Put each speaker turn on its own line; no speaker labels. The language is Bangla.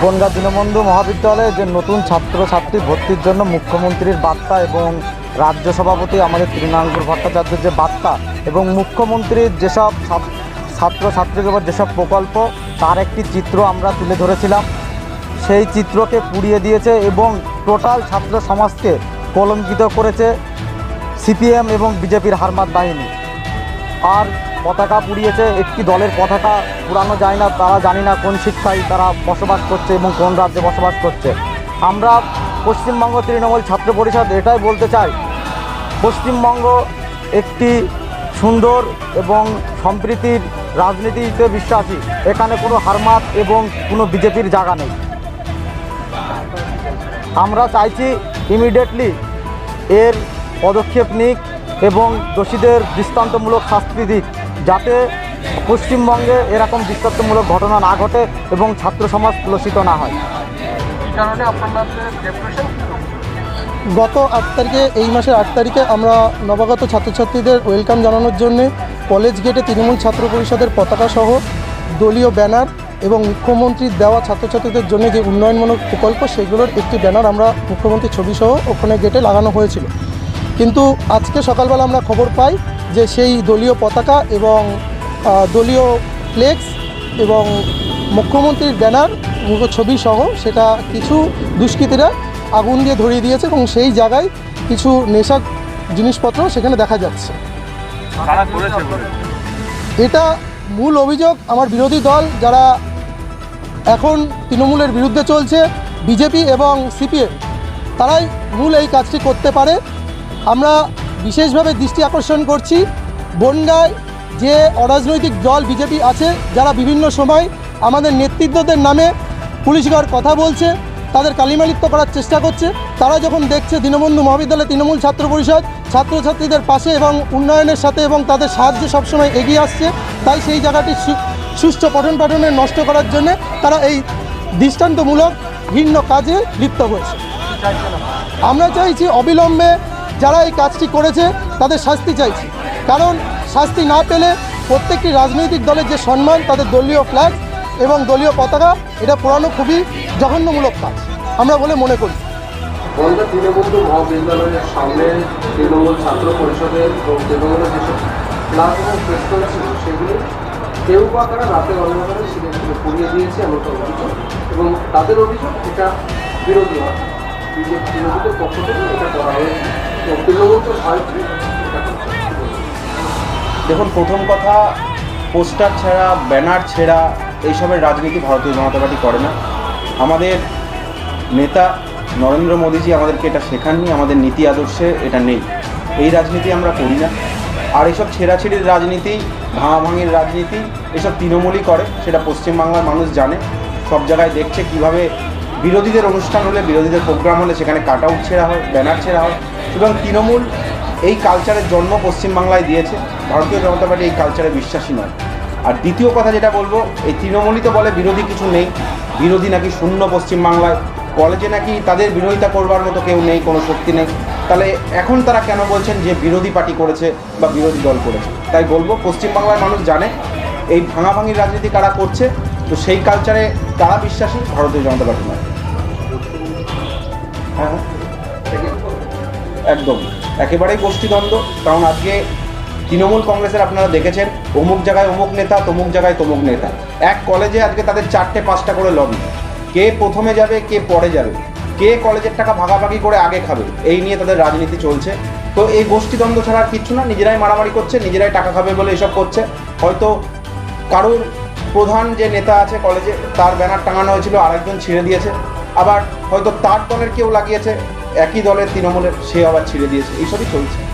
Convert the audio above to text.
বনগাঁ দীনবন্ধু মহাবিদ্যালয়ে যে নতুন ছাত্রছাত্রী ভর্তির জন্য মুখ্যমন্ত্রীর বার্তা এবং রাজ্য সভাপতি আমাদের তৃণাঙ্কুর ভট্টাচার্যের যে বার্তা এবং মুখ্যমন্ত্রীর যেসব ছাত্র ছাত্রছাত্রীদের উপর যেসব প্রকল্প, তার একটি চিত্র আমরা তুলে ধরেছিলাম। সেই চিত্রকে পুড়িয়ে দিয়েছে এবং টোটাল ছাত্র সমাজকে কলঙ্কিত করেছে সিপিএম এবং বিজেপির হারমাত বাহিনী। আর পতাকা পুড়িয়েছে, একটি দলের পতাকা পুরানো যায় না, তারা জানি না কোন শিক্ষায় তারা বসবাস করছে এবং কোন রাজ্যে বসবাস করছে। আমরা পশ্চিমবঙ্গ তৃণমূল ছাত্র পরিষদ এটাই বলতে চাই, পশ্চিমবঙ্গ একটি সুন্দর এবং সম্প্রীতির রাজনীতিতে বিশ্বাসী, এখানে কোনো হারমাত এবং কোনো বিজেপির জায়গা নেই। আমরা চাইছি ইমিডিয়েটলি এর পদক্ষেপ নিক এবং দোষীদের দৃষ্টান্তমূলক শাস্তি দিক যাতে পশ্চিমবঙ্গে এরকম দৃষ্টান্তমূলক ঘটনা না ঘটে এবং ছাত্র সমাজ প্রলসিত না হয়।
কারণে
গত আট তারিখে এই মাসের আট তারিখে আমরা নবাগত ছাত্রছাত্রীদের ওয়েলকাম জানানোর জন্য কলেজ গেটে তৃণমূল ছাত্র পরিষদের পতাকা সহ দলীয় ব্যানার এবং মুখ্যমন্ত্রীর দেওয়া ছাত্রছাত্রীদের জন্য যে উন্নয়নমূলক প্রকল্প সেগুলোর একটি ব্যানার আমরা মুখ্যমন্ত্রীর ছবি সহ ওখানে গেটে লাগানো হয়েছিল। কিন্তু আজকে সকালবেলা আমরা খবর পাই যে সেই দলীয় পতাকা এবং দলীয় ফ্লেক্স এবং মুখ্যমন্ত্রীর ব্যানার মুখ ছবি সহ সেটা কিছু দুষ্কৃতীরা আগুন দিয়ে ধরিয়ে দিয়েছে এবং সেই জায়গায় কিছু নেশা জিনিসপত্র সেখানে দেখা যাচ্ছে। এটা মূল অভিযোগ আমার বিরোধী দল যারা এখন তৃণমূলের বিরুদ্ধে চলছে বিজেপি এবং সিপিএম তারাই মূল এই কাজটি করতে পারে। আমরা বিশেষভাবে দৃষ্টি আকর্ষণ করছি বনগায় যে অরাজনৈতিক দল বিজেপি আছে, যারা বিভিন্ন সময় আমাদের নেতৃত্বদের নামে পুলিশগার কথা বলছে, তাদের কালিমালিপ্ত করার চেষ্টা করছে। তারা যখন দেখছে দীনবন্ধু মহাবিদ্যালয় তৃণমূল ছাত্র পরিষদ, ছাত্রছাত্রীদের পাশে এবং উন্নয়নের সাথে এবং তাদের সাহায্যে সবসময় এগিয়ে আসছে, তাই সেই জায়গাটি সুষ্ঠু পঠন পাঠনে নষ্ট করার জন্য তারা এই দৃষ্টান্তমূলক ভিন্ন কাজে লিপ্ত হয়েছে। আমরা চাইছি অবিলম্বে যারা এই কাজটি করেছে, তাদের শাস্তি চাইছি। কারণ, শাস্তি না পেলে প্রত্যেকটি রাজনৈতিক দলের যে সম্মান, তাদের দলীয় ফ্ল্যাগ এবং দলীয় পতাকা, এটা পুরানো খুবই জঘন্যমূলক কাজ, আমরা বলে মনে করি।
সামনে তৃণমূল ছাত্র পরিষদের এবং তাদের অভিযোগ এটা বিরোধী হয় বিজেপি পক্ষ থেকে এটা করা হয়েছে।
দেখুন, প্রথম কথা, পোস্টার ছেঁড়া, ব্যানার ছেঁড়া, এইসবের রাজনীতি ভারতীয় জনতা পার্টি করে না। আমাদের নেতা নরেন্দ্র মোদীজি আমাদেরকে এটা শেখাননি, আমাদের নীতি আদর্শে এটা নেই। এই রাজনীতি আমরা করি না। আর এইসব ছেঁড়াছেড়ির রাজনীতি ভাঙাভাঙির রাজনীতি এসব তৃণমূলই করে, সেটা পশ্চিমবাংলার মানুষ জানে। সব জায়গায় দেখছে কীভাবে বিরোধীদের অনুষ্ঠান হলে, বিরোধীদের প্রোগ্রাম হলে সেখানে কাট আউট ছেঁড়া হয়, ব্যানার ছেঁড়া হয় সুতরাং তৃণমূল এই কালচারের জন্ম পশ্চিমবাংলায় দিয়েছে। ভারতীয় জনতা পার্টি এই কালচারে বিশ্বাসী নয়। আর দ্বিতীয় কথা যেটা বলব, এই তৃণমূলই তো বলে বিরোধী কিছু নেই। বিরোধী নাকি শূন্য পশ্চিমবাংলায়। কলেজে নাকি তাদের বিরোধিতা করবার মতো কেউ নেই, কোনো শক্তি নেই। তাহলে এখন তারা কেন বলছেন যে বিরোধী পার্টি করেছে বা বিরোধী দল করেছে? তাই বলব, পশ্চিমবাংলার মানুষ জানে, এই ভাঙাভাঙির রাজনীতি কারা করছে? তো সেই কালচারে তারা বিশ্বাসী ভারতীয় জনতা পার্টি নয়। হ্যাঁ হ্যাঁ। একদম। একেবারেই গোষ্ঠীদ্বন্দ্ব, কারণ আজকে তৃণমূল কংগ্রেসের আপনারা দেখেছেন, অমুক জায়গায় অমুক নেতা, তমুক জায়গায় তমুক নেতা। এক কলেজে আজকে তাদের চারটে, পাঁচটা করে লবি কে প্রথমে যাবে, কে পরে যাবে? কে কলেজের টাকা ভাগাভাগি করে আগে খাবে? এই নিয়ে তাদের রাজনীতি চলছে। তো এই গোষ্ঠীদ্বন্দ্ব ছাড়া আর কিচ্ছু না, নিজেরাই মারামারি করছে, নিজেরাই টাকা খাবে বলে এসব করছে। হয়তো কারোর প্রধান যে নেতা আছে কলেজে তার ব্যানার টাঙানো হয়েছিল, আরেকজন ছিঁড়ে দিয়েছে। আবার হয়তো তার দলের কেউ লাগিয়েছে, একই দলের তৃণমূলের, সে আবার ছিঁড়ে দিয়েছে। এইসবই চলছে।